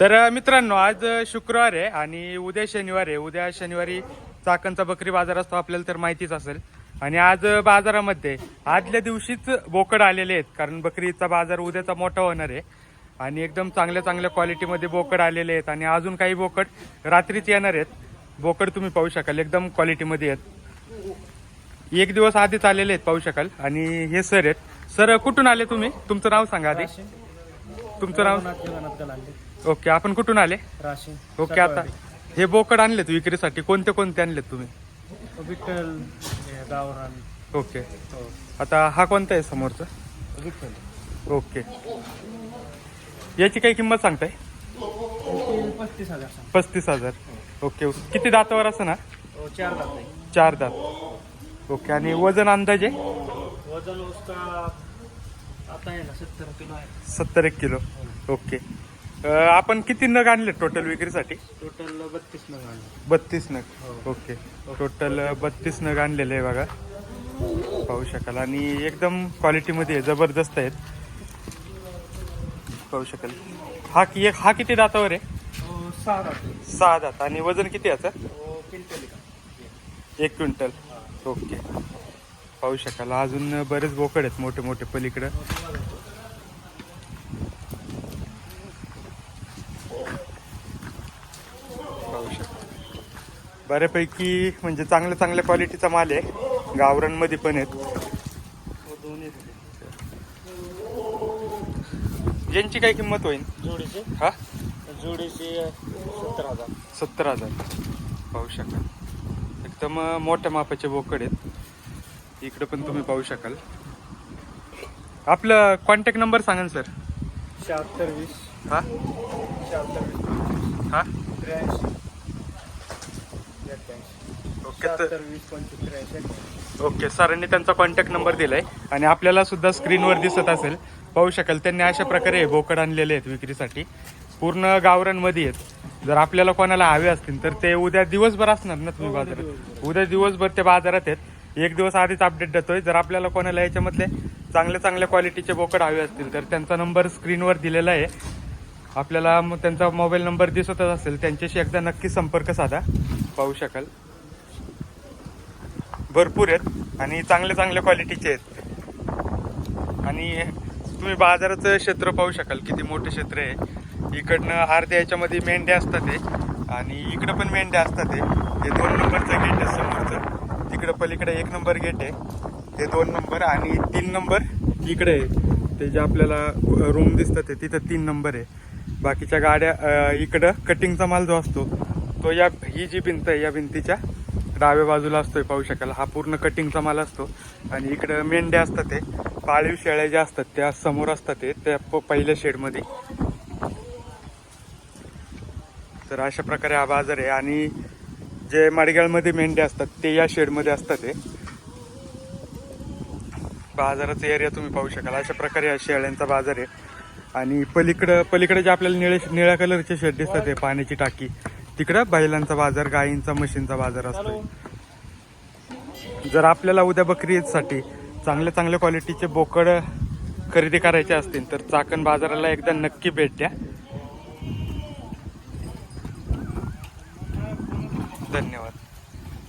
तर मित्रांनो आज शुक्रवार आहे आणि उद्या शनिवार आहे. उद्या शनिवारी चाकणचा बकरी बाजार असतो आपल्याला तर माहितीच असेल. आणि आज बाजारामध्ये आदल्या दिवशीच बोकड आलेले आहेत कारण बकरीचा बाजार उद्याचा मोठा होणार आहे. आणि एकदम चांगल्या चांगल्या क्वालिटीमध्ये बोकड आलेले आहेत आणि अजून काही बोकड रात्रीच येणार आहेत. बोकड तुम्ही पाहू शकाल एकदम क्वालिटीमध्ये आहेत. एक दिवस आधीच आलेले आहेत पाहू शकाल. आणि हे सर आहेत. सर कुठून आले तुम्ही? तुमचं नाव सांगा आधी. तुमचं नाव? ओके आपण कुठून आले? राशीन ओके आता हे बोकड आणलेत विक्रीसाठी. कोणते कोणते आणलेत तुम्ही? विठ्ठल गावरान. ओके. हो. आता हा कोणता आहे समोरचा? विठ्ठल. ओके. याची काही किंमत सांगताय? पस्तीस हजार पस्तीस हजार. ओके. किती दातावर असं ना? हो, चार दात चार दात. ओके आणि वजन अंदाजे? वजन उसका आता सत्तर किलो आहे. सत्तर एक किलो. ओके. अं, आपण किती नग आणले टोटल विक्रीसाठी? टोटल बत्तीस नग आणले. बत्तीस नग. हो. ओके. टोटल बत्तीस नग आणलेले आहे बघा. पाहू शकाल. आणि एकदम क्वालिटीमध्ये आहे जबरदस्त आहेत. पाहू शकाल. हा कि एक हा किती दातावर आहे? हो, सहा दात आहे. सहा दात. आणि वजन किती याचं? हो, का? एक क्विंटल. ओके. पाहू शकाल. अजून बरेच बोकड आहेत मोठे मोठे पलीकडं. पाहू शकाल बऱ्यापैकी म्हणजे चांगल्या चांगल्या क्वालिटीचा माल आहे. गावरांमध्ये पण आहेत. हो, दोन्ही दिले. यांची काय किंमत होईल? जोडीचे? हा? जोडीचे सत्तर हजार. सत्तर हजार. पाहू शकाल. एकदम मोठ्या मापाचे बोकड आहेत. इकडे पण तुम्ही पाहू शकाल. आपलं कॉन्टॅक्ट नंबर सांगा ना सर शहात्तर वीस. हा? शहात्तर वीस हा? त्र्याऐंशी. ओके तर शहात्तर वीस पंचवीस त्र्याऐंशी. एक्क्याऐंशी. ओके सरांनी त्यांचा कॉन्टॅक्ट नंबर दिलाय. आणि आपल्याला सुद्धा स्क्रीनवर दिसत असेल. पाहू शकाल त्यांनी अशा प्रकारे हे बोकड आणलेले आहेत विक्रीसाठी. पूर्ण गावरांमध्ये आहेत. जर आपल्याला कोणाला हवे असतील तर ते उद्या दिवसभर असणार ना तुम्ही बाजारात? उद्या दिवसभर ते बाजारात आहेत. एक दिवस आधीच अपडेट देतोय. जर आपल्याला कोणाला याच्यामधले चांगल्या चांगल्या क्वालिटीचे बोकड हवे असतील तर त्यांचा नंबर स्क्रीनवर दिलेला आहे. आपल्याला मग त्यांचा मोबाईल नंबर दिसतच असेल त्यांच्याशी एकदा नक्की संपर्क साधा. पाहू शकाल. भरपूर आहेत आणि चांगल्या चांगल्या क्वालिटीचे आहेत. आणि तुम्ही बाजाराचं क्षेत्र पाहू शकाल किती मोठं क्षेत्र आहे. इकडनं अर्ध्या याच्यामध्ये मेंढ्या असतात ते आणि इकडं पण मेंढ्या असतात ते हे दोन नंबरचं गेट आहे समोरचं. तिकडं पलीकडे एक नंबर गेट आहे. ते दोन नंबर आणि तीन नंबर इकडे आहे. ते जे आपल्याला रूम दिसतात ते तिथं तीन नंबर आहे. बाकीच्या गाड्या इकडं कटिंगचा माल जो असतो तो या ही जी भिंत आहे या भिंतीच्या डाव्या बाजूला असतोय पाहू शकाल. हा पूर्ण कटिंगचा माल असतो. आणि इकडं मेंढ्या असतात ते पाळीव शेळ्या ज्या असतात त्या समोर असतात ते त्या पहिल्या शेडमध्ये तर अशा प्रकारे हा बाजार आहे. आणि जे मडगाळमध्ये मेंढ्या असतात ते या शेडमध्ये असतात ते बाजाराचा एरिया तुम्ही पाहू शकाल. अशा प्रकारे या शेळ्यांचा बाजार आहे. आणि पलीकडं पलीकडे जे आपल्याला निळे निळ्या कलरचे शेड दिसतात ते पाण्याची टाकी. तिकडं बैलांचा बाजार गायींचा म्हशींचा बाजार असतो जर आपल्याला उद्या बकरीसाठी चांगल्या चांगल्या क्वालिटीचे बोकड खरेदी करायचे असतील तर चाकण बाजाराला एकदा नक्की भेट द्या. धन्यवाद